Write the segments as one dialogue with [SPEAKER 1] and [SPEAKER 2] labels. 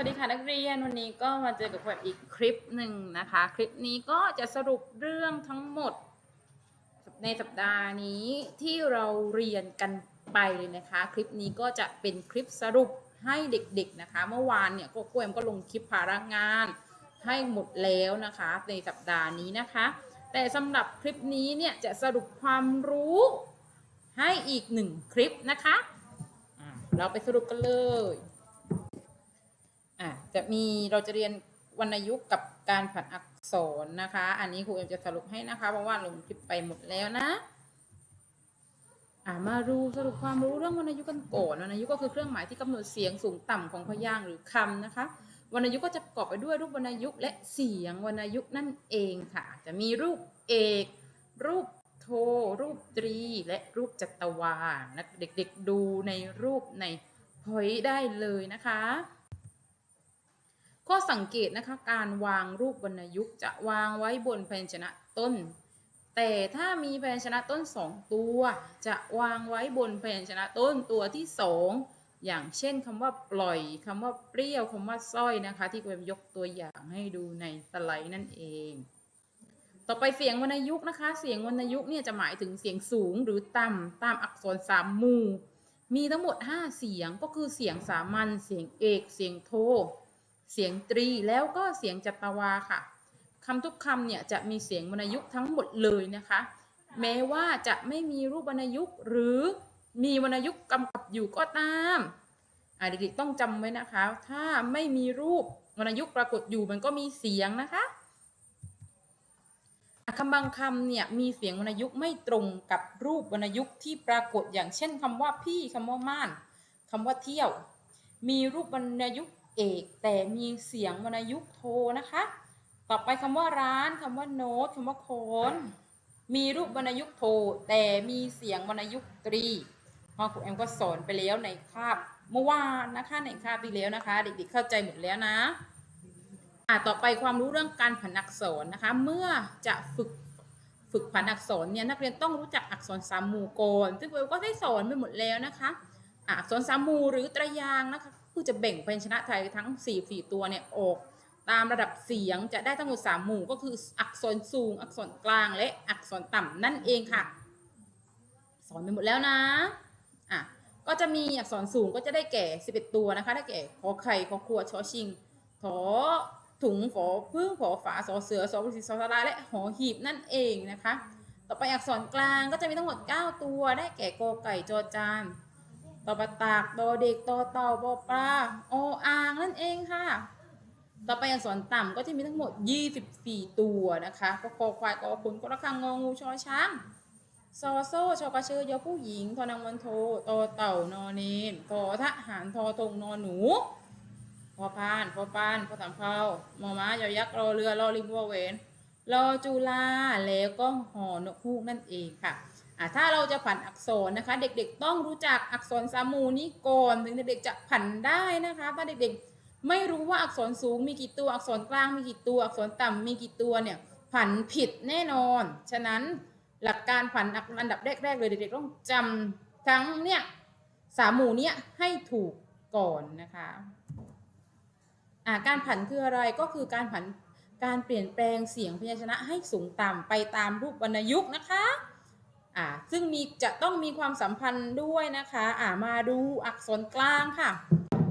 [SPEAKER 1] วัสดีค่ะนักเรียนวันนี้ก็มาเจอกับแบบอีกคลิปหนึ่งนะคะ คลิปนี้ก็จะสรุปเรื่องทั้งหมด ในสัปดาห์นี้ที่เราเรียนกันไปเลยนะคะ คลิปนี้ก็จะเป็นคลิปสรุปให้เด็กๆนะคะ เมื่อวานเนี่ยก็กล้วยมก็ลงคลิปภาระงานให้หมดแล้วนะคะ ในสัปดาห์นี้นะคะ แต่สำหรับคลิปนี้เนี่ยจะสรุปความรู้ให้อีกหนึ่งคลิปนะคะ เราไปสรุปกันเลย อะจะมีเราจะเรียนวรรณยุกต์กับการผันอักษรนะคะ อันนี้ครูเอ็มจะสรุปให้นะคะเพราะว่าลงคลิปไปหมดแล้วนะอะมาดูสรุปความรู้เรื่องวรรณยุกต์กันก่อนวรรณยุกต์ก็คือเครื่องหมายที่กำหนดเสียงสูงต่ำของพยางค์หรือคำนะคะวรรณยุกต์ก็จะประกอบไปด้วยรูปวรรณยุกต์และเสียงวรรณยุกต์นั่นเองค่ะ จะมีรูปเอก รูปโท รูปตรี และรูปจัตวานะเด็กๆดูในรูปในพอยได้เลยนะคะ ข้อสังเกตนะคะ การวางรูปวรรณยุกต์จะวางไว้บนพยัญชนะต้น แต่ถ้ามีพยัญชนะต้นสองตัว จะวางไว้บนพยัญชนะต้นตัวที่สองอย่างเช่นคำว่าปล่อยคำว่าเปรี้ยวคำว่าสร้อยนะคะ ที่เวมยกตัวอย่างให้ดูในสไลด์นั่นเอง ต่อไปเสียงวรรณยุกต์นะคะ เสียงวรรณยุกต์เนี่ยจะหมายถึงเสียงสูงหรือต่ำตามอักษรสามมูมีทั้งหมด 5 เสียงก็คือเสียงสามัญเสียงเอก เสียงโท เสียงตรีแล้วก็เสียงจัตวาค่ะคำทุกคำเนี่ยจะมีเสียงวรรณยุกต์ทั้งหมดเลยนะคะ แม้ว่าจะไม่มีรูปวรรณยุกต์หรือมีวรรณยุกต์กำกับอยู่ก็ตามอาเด็กๆต้องจำไว้นะคะ ถ้าไม่มีรูปวรรณยุกต์ปรากฏอยู่มันก็มีเสียงนะคะอะคำบางคำเนี่ยมีเสียงวรรณยุกต์ไม่ตรงกับรูปวรรณยุกต์ที่ปรากฏอย่างเช่นคำว่าพี่คำว่าม่านคำว่าเที่ยว มีรูปวรรณยุกต์ เอก แต่มีเสียงวรรณยุกต์โทนะคะ ต่อไปคำว่าร้านคำว่าโน้ตคำว่าโคนมีรูปวรรณยุกต์โท แต่มีเสียงวรรณยุกต์ตรีพ่อครูแอมก็สอนไปแล้วในคาบเมื่อวานนะคะในคาบที่แล้วนะคะ เด็กๆเข้าใจหมดแล้วนะอะต่อไปความรู้เรื่องการผันอักษรนะคะ เมื่อจะฝึกฝึกผันอักษรเนี่ยนักเรียนต้องรู้จักอักษรสามหมู่ก่อนซึ่งเวลก็ได้สอนไปหมดแล้วนะคะอักษรสามหมู่หรือตรยางนะคะ คือจะแบ่งพยัญชนะไทยทั้ง4ี่สี่ตัวเนี่ยออกตามระดับเสียงจะได้ทั้งหมด3หมู่ก็คืออักษรสูง อักษรกลางและอักษรต่ำนั่นเองค่ะ สอนไปหมดแล้วนะอะก็จะมีอักษรสูงก็จะได้แก่ 11 ตัวนะคะได้แก่ขอไข่ขอขวดชอชิงถอถุงขอพึ่งขอฝาสอเสือสอบุษีสอสลาและหอหีบนั่นเองนะคะ ต่อไปอักษรกลางก็จะมีทั้งหมด 9 ตัวได้แก่กอไก่จอจาน ต่อไปตากดอเด็กตอเต่าบอปลาโออ่างนั่นเองค่ะ ต่อไปอักษรต่ำก็จะมีทั้งหมด 24 ตัวนะคะก็คอควายกอผลกระคังงองูชอช้างซอโซ่ชอกระเชยยอผู้หญิงทอนางวันโทตอเต่านอเนนทอทหารทอทงนอนหนูพอพานพอปานพอสำเภามอม้ายอยักษ์รอเรือรอลิงวอเวนรอจุลาแล้วก็หอนกฮูกนั่นเองค่ะ อะถ้าเราจะผันอักษรนะคะ เด็กๆ ต้องรู้จักอักษรสามูนี้ก่อนถึงเด็กๆจะผันได้นะคะ ถ้าเด็กๆไม่รู้ว่าอักษรสูงมีกี่ตัวอักษรกลางมีกี่ตัว อักษรต่ำมีกี่ตัวเนี่ยผันผิดแน่นอน ฉะนั้นหลักการผันอันดับแรกๆเลยเด็กๆต้องจำทั้งเนี่ยสามหมู่เนี้ยให้ถูกก่อนนะคะอ่าการผันคืออะไรก็คือการผันการเปลี่ยนแปลงเสียงพยัญชนะให้สูงต่ำไปตามรูปวรรณยุกต์นะคะ อ่าซึ่งมีจะต้องมีความสัมพันธ์ด้วยนะคะอ่ามาดูอักษรกลางค่ะ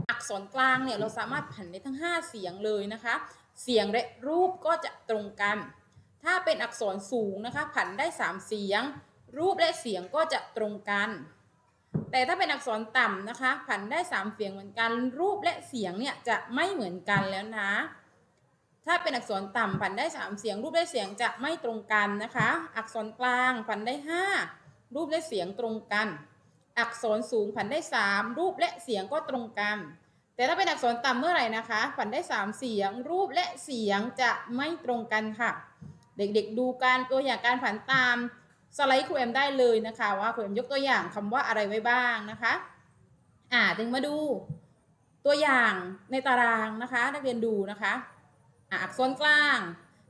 [SPEAKER 1] อักษรกลางเนี่ยเราสามารถผันได้ทั้ง 5 เสียงเลยนะคะ เสียงและรูปก็จะตรงกัน ถ้าเป็นอักษรสูงนะคะ ผันได้ 3 เสียง รูปและเสียงก็จะตรงกัน แต่ถ้าเป็นอักษรต่ำนะคะ ผันได้ 3 เสียงเหมือนกัน รูปและเสียงเนี่ยจะไม่เหมือนกันแล้วนะ ถ้าเป็นอักษรต่ำผันได้ 3 เสียง รูปและเสียงจะไม่ตรงกันนะคะ อักษรกลางผันได้ 5 รูปและเสียงตรงกัน อักษรสูงผันได้ 3 รูปและเสียงก็ตรงกัน แต่ถ้าเป็นอักษรต่ำเมื่อไหร่นะคะ ผันได้ 3 เสียง รูปและเสียงจะไม่ตรงกันค่ะ เด็กๆดูการตัวอย่างการผันตามสไลด์ครูเอ็มได้เลยนะคะว่าครูเอ็มยกตัวอย่างคำว่าอะไรไว้บ้างนะคะ อ่าถึงมาดูตัวอย่างในตารางนะคะ นักเรียนดูนะคะ อักษรกลาง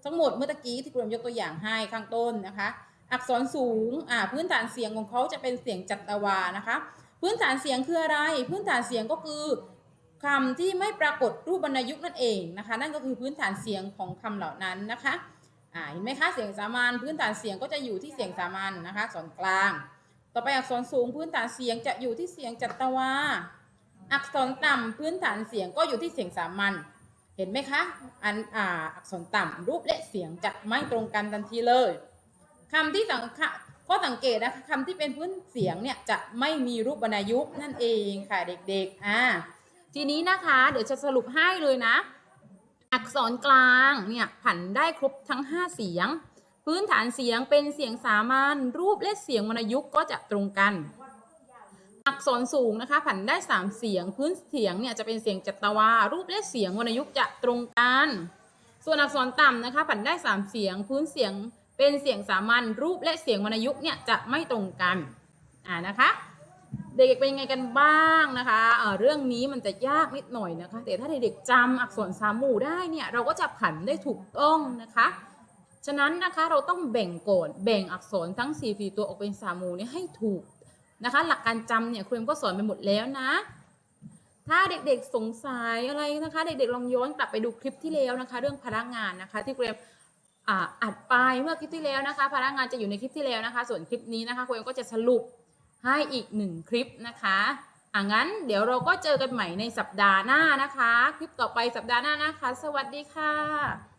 [SPEAKER 1] ทั้งหมดเมื่อตะกี้ที่ครูเอ็มยกตัวอย่างให้ข้างต้นนะคะ อักษรสูงอ่าพื้นฐานเสียงของเขาจะเป็นเสียงจัตวานะคะ พื้นฐานเสียงคืออะไร พื้นฐานเสียงก็คือคำที่ไม่ปรากฏรูปวรรณยุกต์นั่นเองนะคะ นั่นก็คือพื้นฐานเสียงของคำเหล่านั้นนะคะอ่าเห็นไหมคะเสียงสามัญพื้นฐานเสียงก็จะอยู่ที่เสียงสามัญนะคะอักษรกลาง ต่อไปอักษรสูงพื้นฐานเสียงจะอยู่ที่เสียงจัตวาอักษรต่ำพื้นฐานเสียงก็อยู่ที่เสียงสามัญ เห็นไหมคะ อันอ่าอักษรต่ำรูปและเสียงจะไม่ตรงกันทันทีเลยคำที่สังคะข้อสังเกตนะคะคำที่เป็นพื้นเสียงเนี่ยจะไม่มีรูปวรรณยุกต์นั่นเองค่ะเด็กๆ อ่า ทีนี้นะคะ เดี๋ยวจะสรุปให้เลยนะ อักษรกลางเนี่ยผันได้ครบทั้ง 5 เสียง พื้นฐานเสียงเป็นเสียงสามัญรูปและเสียงวรรณยุกต์ก็จะตรงกัน อักษรสูงนะคะผันได้ 3 เสียง พื้นเสียงเนี่ยจะเป็นเสียงจัตวา รูปและเสียงวรรณยุกต์จะตรงกัน ส่วนอักษรต่ำนะคะผันได้ 3 เสียง พื้นเสียงเป็นเสียงสามัญรูปและเสียงวรรณยุกต์เนี่ยจะไม่ตรงกันอ่านะคะ เด็กๆเป็นยังไงกันบ้างนะคะเออเรื่องนี้มันจะยากนิดหน่อยนะคะ แต่ถ้าเด็กๆจำอักษรสามหมู่ได้เนี่ยเราก็จะผันได้ถูกต้องนะคะฉะนั้นนะคะเราต้องแบ่งก่อนแบ่งอักษรทั้ง 4 4 ตัวออกเป็นสามหมู่นี่ให้ถูก นะคะ หลักการจำเนี่ยครูเอ็มก็สอนไปหมดแล้วนะ ถ้าเด็กๆสงสัยอะไรนะคะ เด็กๆลองย้อนกลับไปดูคลิปที่แล้วนะคะ เรื่องพนักงานนะคะ ที่ครูเอ็มอัดไปเมื่อคลิปที่แล้วนะคะ พนักงานจะอยู่ในคลิปที่แล้วนะคะ ส่วนคลิปนี้นะคะครูเอ็มก็จะสรุปให้อีกหนึ่งคลิปนะคะอะงั้นเดี๋ยวเราก็เจอกันใหม่ในสัปดาห์หน้านะคะ คลิปต่อไปสัปดาห์หน้านะคะ สวัสดีค่ะ